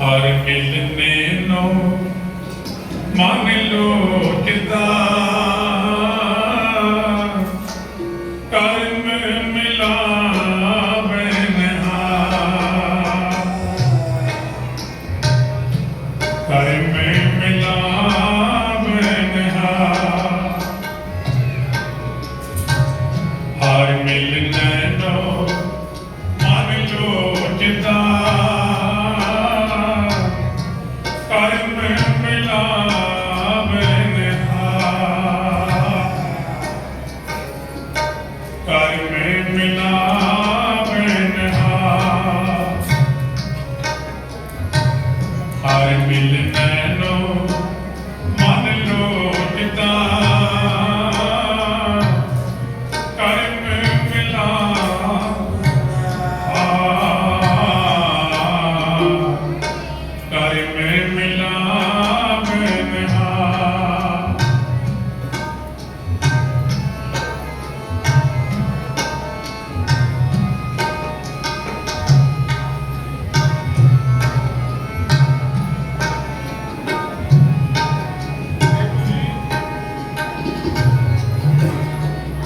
ਹਰ ਮਿਲ ਨੇ ਨੋ ਮੰਨ ਲੋ ਕਿਦਾ? ਕਰਮ ਮਿਲਾਵੇ ਨਹਾ ਹਰ ਮਿਲਣਾ I will know.